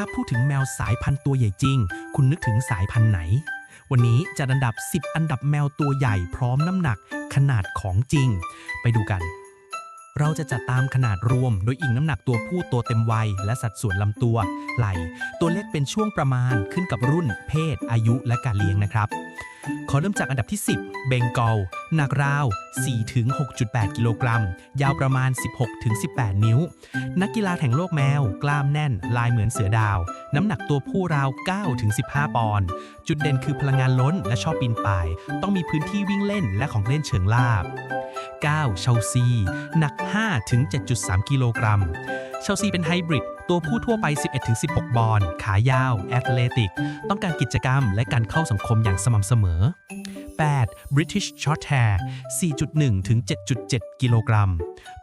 ถ้าพูดถึงแมวสายพันธุ์ตัวใหญ่จริง คุณนึกถึงสายพันธุ์ไหน วันนี้จะอันดับ 10 อันดับแมวตัวใหญ่พร้อมน้ำหนักขนาดของจริง ไปดูกัน เราจะจัดตามขนาดรวม โดยอิงน้ำหนักตัวผู้ตัวเต็มวัย และสัดส่วนลำตัว ไหล่ ตัวเล็กเป็นช่วงประมาณขึ้นกับรุ่น เพศ อายุและการเลี้ยงนะครับ ขอเริ่มจากอันดับที่ 10 เบงกอลหนักราว 4-6.8 กิโลกรัม ยาวประมาณ 16-18 นิ้ว นักกีฬาแห่งโลกแมว กล้ามแน่น ลายเหมือนเสือดาว น้ำหนักตัวผู้ราว 9-15 ปอนด์ จุดเด่นคือพลังงานล้นและชอบปีนป่าย ต้องมีพื้นที่วิ่งเล่นและของเล่นเชิงลาบ 9. เชลซี หนัก 5-7.3 กิโลกรัม เชลซีเป็นไฮบริด ตัวผู้ทั่วไป 11-16 บอล ขายาว แอตเลติก ต้องการกิจกรรมและการเข้าสังคมอย่างสม่ำเสมอ 8. British Shorthair 4.1 ถึง 7.7 กิโลกรัม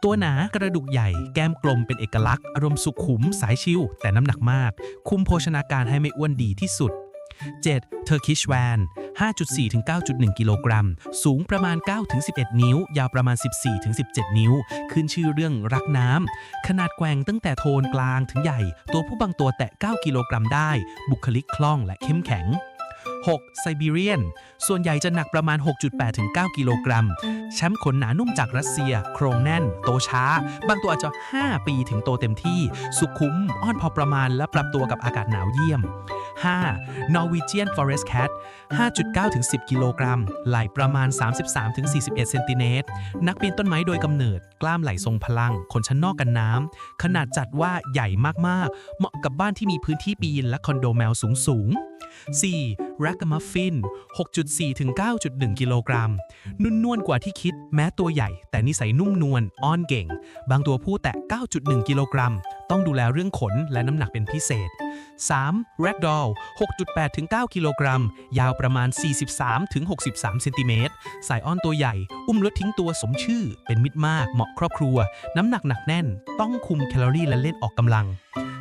ตัวหนากระดูกใหญ่ แก้มกลมเป็นเอกลักษณ์ อารมณ์สุขุม สายชิวแต่น้ำหนักมาก คุมโภชนาการให้ไม่อ้วนดีที่สุด 7. Turkish Van 5.4ถึง9.1 กิโลกรัม สูงประมาณ9ถึง11 นิ้ว ยาวประมาณ 14ถึง17 นิ้ว ขึ้นชื่อเรื่องรักน้ำ ขนาดแกว่งตั้งแต่โทนกลางถึงใหญ่ ตัวผู้บางตัวแตะ 9 กิโลกรัมได้ บุคลิกคล่องและเข้มแข็ง 6. ไซบีเรียน ส่วนใหญ่จะหนักประมาณ 6.8 ถึง 9 กิโลกรัม แชมป์ขนหนานุ่มจากรัสเซีย โครงแน่น โตช้า บางตัวอาจจะ 5 ปีถึงโตเต็มที่ สุขุม อ้อนพอประมาณและปรับตัวกับอากาศหนาวเยี่ยม 5. Norwegian Forest Cat 5.9ถึง10 กิโลกรัม ไหลประมาณ 33ถึง41 เซนติเมตร นักปีนต้นไม้โดยกำเนิด กล้ามไหล่ทรงพลัง ขนชั้นนอกกันน้ำ ขนาดจัดว่าใหญ่มาก ๆ เหมาะกับบ้านที่มีพื้นที่ปีนและคอนโดแมวสูงสูงๆ 4. Ragamuffin 6.4 ถึง 9.1 กิโลกรัม นุ่นนวลกว่าที่คิด แม้ตัวใหญ่ แต่นิสัยนุ่มนวล อ้อนเก่ง บางตัวผู้แตะ 9.1 กิโลกรัม ต้องดูแลเรื่องขนและน้ำหนักเป็นพิเศษ 3. Ragdoll 6.8ถึง9กิโลกรัม ยาวประมาณ 43ถึง63 เซนติเมตร สายอ้อนตัวใหญ่ อุ้มลดทิ้งตัวสมชื่อ เป็นมิตรมาก เหมาะครอบครัว น้ำหนักหนักแน่น ต้องคุมแคลอรี่และเล่นออกกำลัง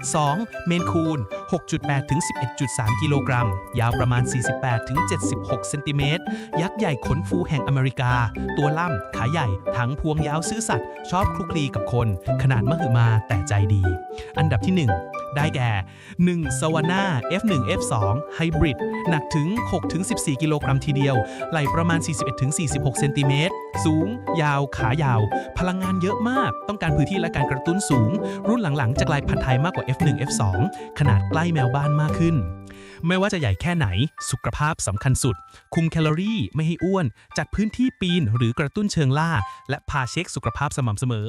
2. เมนคูน 6.8 ถึง 11.3 กิโลกรัม ยาวประมาณ 48 ถึง 76 เซนติเมตร ยักษ์ใหญ่ขนฟูแห่งอเมริกา ตัวล่ำ ขาใหญ่ถังพวงยาวซื่อสัตย์ ชอบคลุกคลีกับคน ขนาดมหึมาแต่ใจดี อันดับที่ 1ได้แก่ 1. สวาน่า F1 F2 ไฮบริดหนักถึง6ถึง14 กิโลกรัมทีเดียว ไหลประมาณ 41ถึง46 เซนติเมตร สูง ยาว ขายาว พลังงานเยอะมาก ต้องการพื้นที่และการกระตุ้นสูง รุ่นหลังๆ จะกลายพันธุ์ไทยมากกว่า F1 F2 ขนาดใกล้แมวบ้านมากขึ้นไม่ว่าจะใหญ่แค่ไหน สุขภาพสำคัญสุด คุมแคลอรี่ไม่ให้อ้วน จัดพื้นที่ปีนหรือกระตุ้นเชิงล่า และพาเช็คสุขภาพสม่ำเสมอ